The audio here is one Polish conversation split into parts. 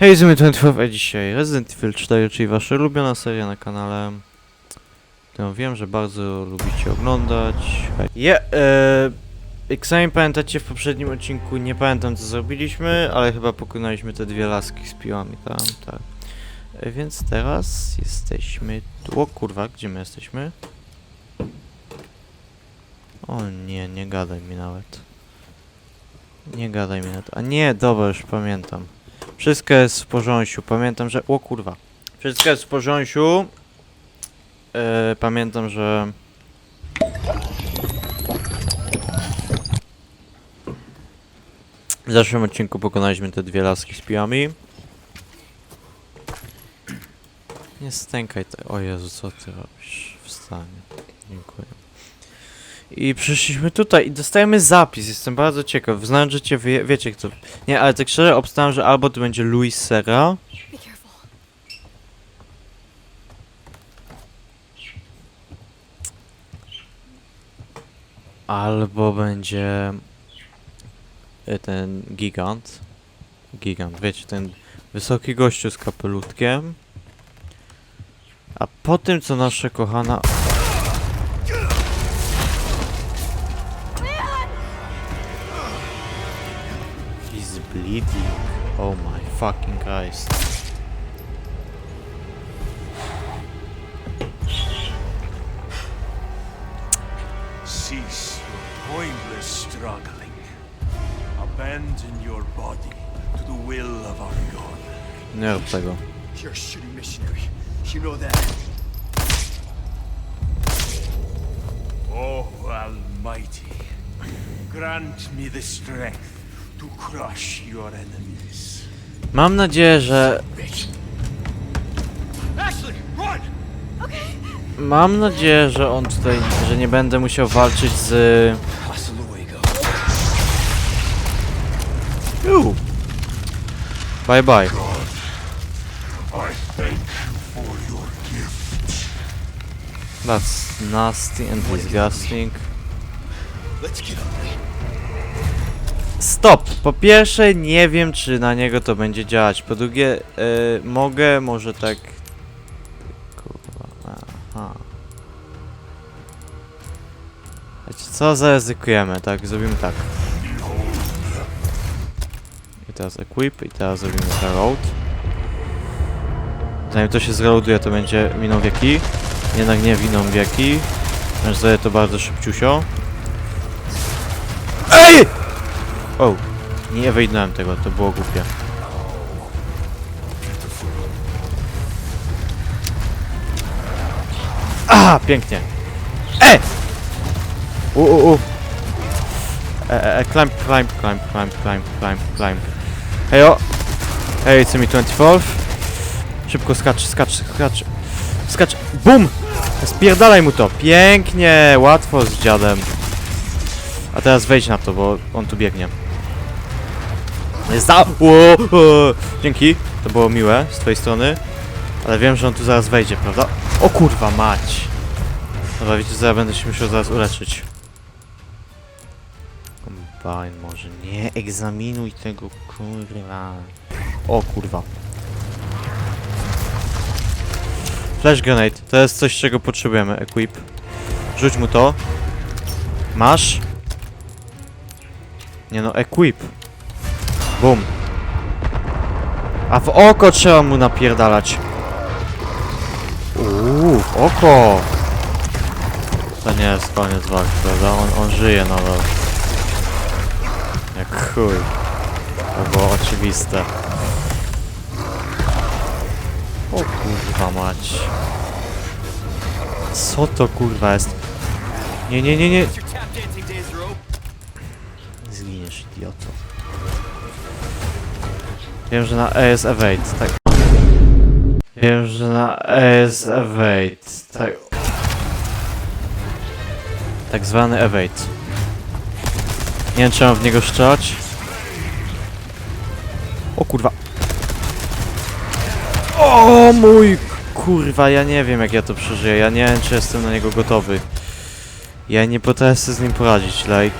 Hej, Zimy 24, a dzisiaj Resident Evil 4, czyli wasza ulubiona seria na kanale. Którą wiem, że bardzo lubicie oglądać. Je, e, jak sami pamiętacie w poprzednim odcinku, nie pamiętam co zrobiliśmy, ale chyba pokonaliśmy te dwie laski z piłami tam, tak. E, więc teraz jesteśmy tu. O kurwa, gdzie my jesteśmy? O nie, nie gadaj mi nawet. Nie gadaj mi nawet. A nie, dobra, już pamiętam. Wszystko jest w porządku. Pamiętam, że. O kurwa. Wszystko jest w porządku. E, pamiętam, że. W zeszłym odcinku pokonaliśmy te dwie laski z piłami. Nie stękaj te. O Jezu, co ty robisz? Wstanie. Dziękuję. I przyszliśmy tutaj i dostajemy zapis. Jestem bardzo ciekaw. Znając, że cię wie, wiecie kto. Nie, ale tak szczerze obstałem, że albo to będzie Luis Serra. Albo będzie e, ten gigant. Gigant, wiecie, ten wysoki gościu z kapelutkiem. A po tym, co nasza kochana... Oh my fucking Christ. Cease your pointless struggling. Abandon your body to the will of our God. Nie rób. You're a shitty missionary. You know that. Oh, Almighty, grant me the strength to crush your enemies. Mam nadzieję, że... Ashley, run! Mam nadzieję, że on tutaj... że nie będę musiał walczyć z... Bye bye. That's nasty and disgusting. Let's get ugly. Stop! Po pierwsze, nie wiem, czy na niego to będzie działać. Po drugie, e, mogę może tak... Kurwa, aha. Wiecie co, zaryzykujemy, tak? Zrobimy tak. I teraz equip, i teraz zrobimy reload. Zanim to się zreloaduje, to będzie miną wieki. Jednak nie winą wieki. Więc zrobię to bardzo szybciusio. EJ! O, nie wyjdę tego, to było głupie. Aha, pięknie. E! U, u, u. E, e, e, climb, climb, climb, climb, climb, climb, climb. Hejo! Hej, co mi 24? Szybko skacz, skacz, skacz. Skacz, BUM! Spierdalaj mu to! Pięknie, łatwo z dziadem. A teraz wejdź na to, bo on tu biegnie. Za... O, dzięki, to było miłe z twojej strony. Ale wiem, że on tu zaraz wejdzie, prawda? O kurwa mać! Dobra, wiecie co, ja będę się musiał zaraz uleczyć. Kombine może, nie egzaminuj tego kurwa. O kurwa. Flash grenade, to jest coś czego potrzebujemy, equip. Rzuć mu to. Masz? Nie no, equip. Bum. A w oko trzeba mu napierdalać. Uuu, w oko. To nie jest koniec walki, prawda? On, on żyje nadal. Jak chuj. To było oczywiste. O kurwa mać. Co to kurwa jest? Nie, nie, nie, nie. Zginiesz, idioto. Wiem, że na ES Evade, tak. Wiem, że na ES Evade, tak. Tak zwany Evade. Nie wiem, czy mam w niego strzelać. O kurwa. O mój kurwa, ja nie wiem jak ja to przeżyję. Ja nie wiem, czy jestem na niego gotowy. Ja nie potrafię sobie z nim poradzić, like.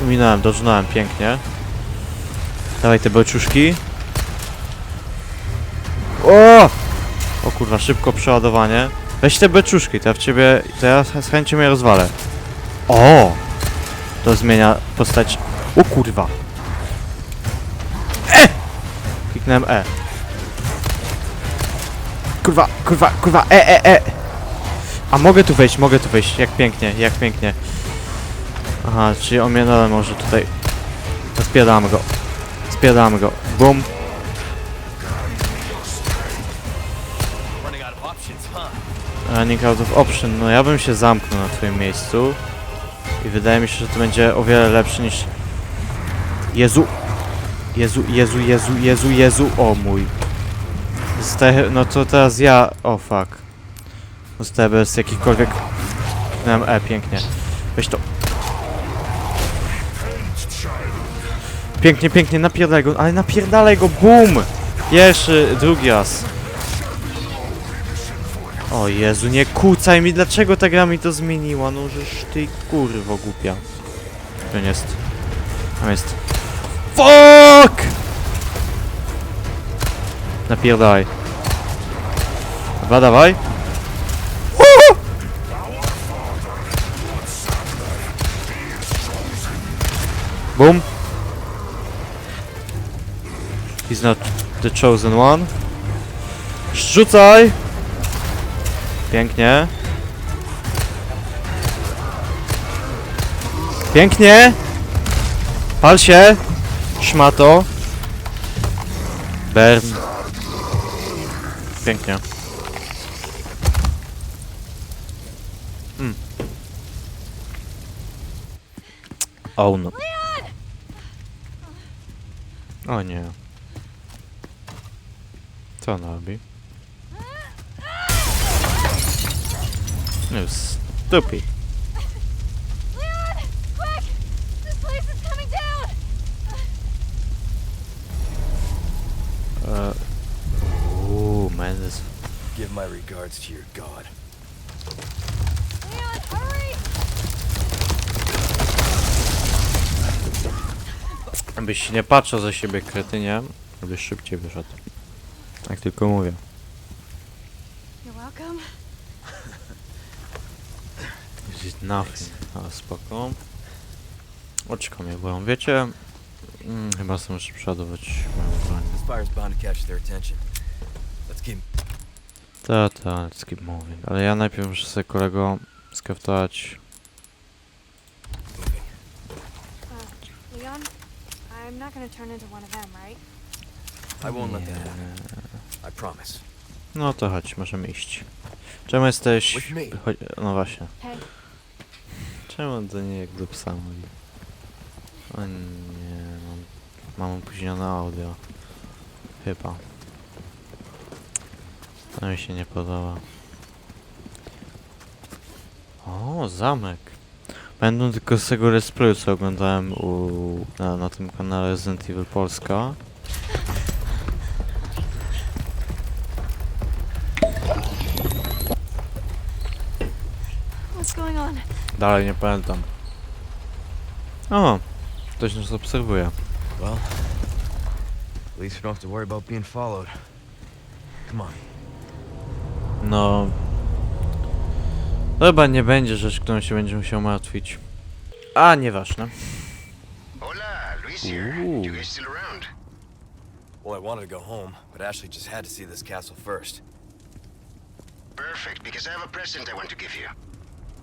Minąłem, dożnąłem pięknie. Dawaj te beczuszki. O! O kurwa, szybko przeładowanie. Weź te beczuszki, to ja w ciebie, to ja z chęcią je rozwalę. O! To zmienia postać. O kurwa. E! Kliknąłem E. Kurwa, kurwa, kurwa, E, E, E. A mogę tu wejść, mogę tu wejść. Jak pięknie, jak pięknie. Aha, czyli on mnie może tutaj... Spiadamy go. Spiadamy go. Bum. Running out of option. No ja bym się zamknął na twoim miejscu. I wydaje mi się, że to będzie o wiele lepsze niż... Jezu! Jezu, Jezu, Jezu, Jezu, Jezu, o mój. Zostaje, no to teraz ja... O fuck. Zostaję bez jakichkolwiek... E, pięknie. Weź to. Pięknie, pięknie, napierdalaj go, ale napierdalaj go, BUM! Pierwszy, drugi raz. O Jezu, nie kucaj mi, dlaczego ta gra mi to zmieniła? No żeż ty kurwo głupia. To nie jest. Tam jest. FUCK! Napierdalaj. Dobra, dawaj. Uhu! Boom. He's not the chosen one. Rzucaj! Pięknie. Pięknie! Pal się! Szmato! Bern. Pięknie. Mm. O no. O nie. Co on robi? No stupid. Down! Uh, ooh, man, this Give my regards to your god. Leon, hurry! Byś nie patrzył za siebie kretynie, byś szybciej wyszedł. Tak tylko mówię. Is nothing. A spoko. Oczko mnie bolą. Wiecie, mm, chyba sobie muszę przeładować moją broń. Ta, ta, let's keep moving. Ale ja najpierw muszę sobie kolego skraftować. moving. Uh, Leon, I'm not gonna turn into one of them, right? I won't let that happen. I promise. No to chodź, możemy iść. Czemu jesteś... Chodź, no właśnie. Czemu to nie jak do psa mówi? O nie, mam, mam opóźnione audio. Chyba. To mi się nie podoba. O, zamek. Będą tylko z tego let's playu, co oglądałem u, na, na tym kanale Resident Evil Polska. Dalej nie pamiętam. O, ktoś nas obserwuje. Well, at least we don't have to worry about being followed. Come on. No. Chyba nie będzie rzecz, którą się będzie musiał martwić. A, nieważne. Hola, Luis here. Ooh. You guys still around? Well, I wanted to go home, but Ashley just had to see this castle first. Perfect, because I have a present I want to give you.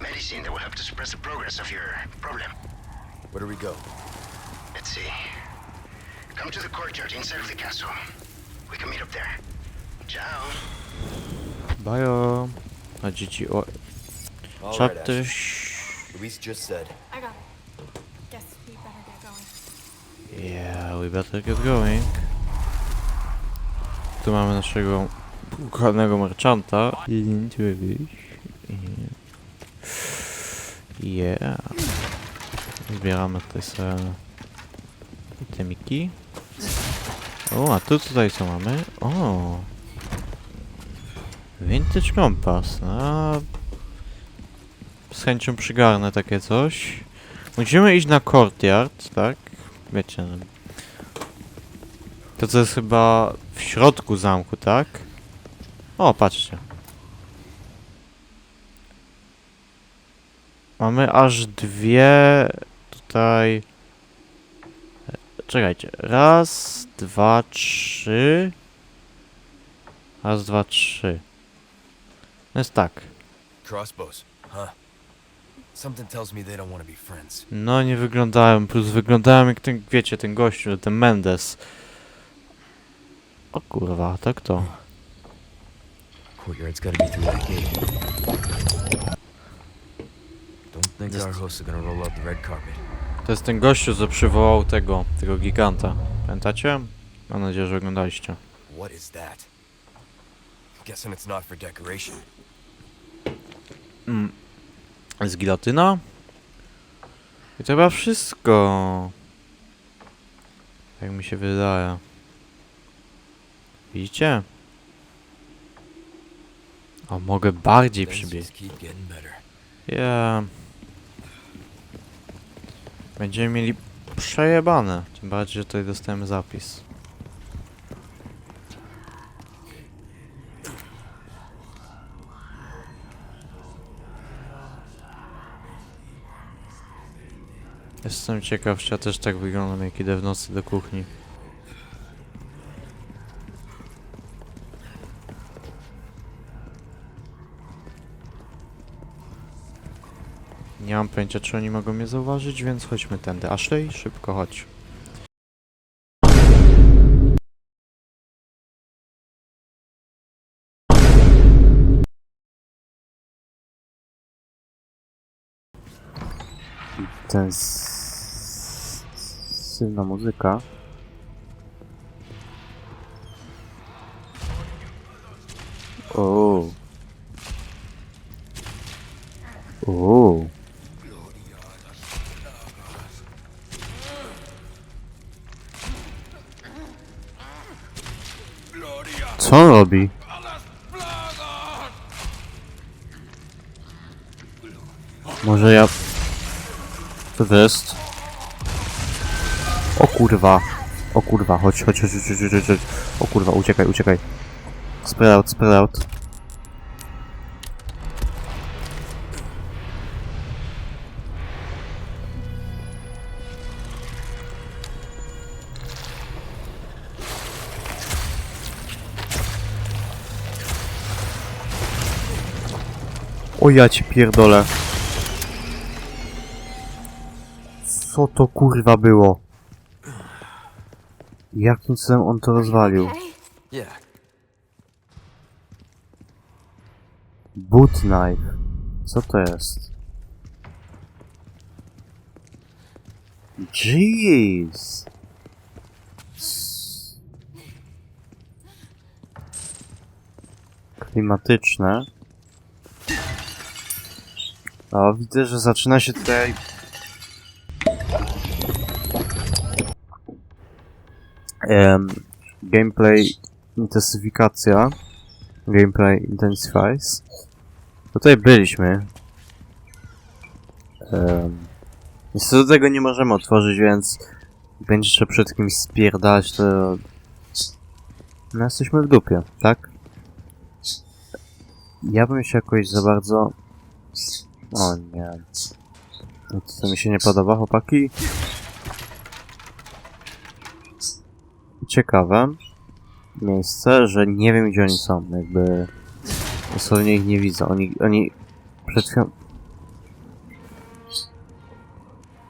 Medicine that will help to suppress the progress of your problem. Where do we go? Let's see. Come to the courtyard inside of the castle. We can meet up there. Ciao. Bajo. A dzieci, o, All co right, Luis just said. I got it. Guess we better get going. Yeah, we better get going. Tu mamy naszego ukochanego merchanta. I Yeah. Zbieramy tutaj sobie itemiki. O, a tu tutaj co mamy? O! Vintage kompas. No, z chęcią przygarnę takie coś. Musimy iść na courtyard, tak? Wiecie. no. To co jest chyba w środku zamku, tak? O, patrzcie. Mamy aż dwie tutaj. e, Czekajcie. Raz, dwa, trzy. Raz, dwa, trzy. No jest tak. Crossbows, huh? Something tells me they don't want to be friends. No nie wyglądają, plus wyglądają jak ten, wiecie, ten gościu, ten Mendes. O kurwa, tak to. Courtyard's gotta be through that gate. Don't think Just- our hosts are gonna roll out the red carpet. To jest ten gościu, co przywołał tego, tego giganta. Pamiętacie? Mam nadzieję, że oglądaliście. What is that? Guessing it's not for decoration. Mm. Z gilotyna? I to chyba wszystko. Jak mi się wydaje. Widzicie? O, mogę bardziej Things przybiec. just keep getting better. Ja. Będziemy mieli przejebane. Tym bardziej, że tutaj dostałem zapis. Jestem ciekaw, czy ja też tak wyglądam, jak idę w nocy do kuchni. Nie mam pojęcia, czy oni mogą mnie zauważyć, więc chodźmy tędy. Ashley, szybko chodź. Ten sylna muzyka. O. Może ja... Co to jest? O kurwa. O kurwa, chodź, chodź, chodź, chodź, chodź, chodź, chodź. O kurwa, uciekaj, uciekaj. Spread out, spread out. O ja ci pierdolę. Co to kurwa było? Jakim cudem on to rozwalił? Yeah, Boot knife. Co to jest? Jeez. Klimatyczne. O, widzę, że zaczyna się tutaj... Em, gameplay intensyfikacja. Gameplay intensifies. Tutaj byliśmy. Um, niestety tego nie możemy otworzyć, więc będzie trzeba przed kimś spierdać, to... No jesteśmy w dupie, tak? Ja bym się jakoś za bardzo... O nie. No To mi się nie podoba, chłopaki. Ciekawe miejsce, że nie wiem gdzie oni są, jakby dosłownie ich nie widzę. Oni, oni przed chwilą,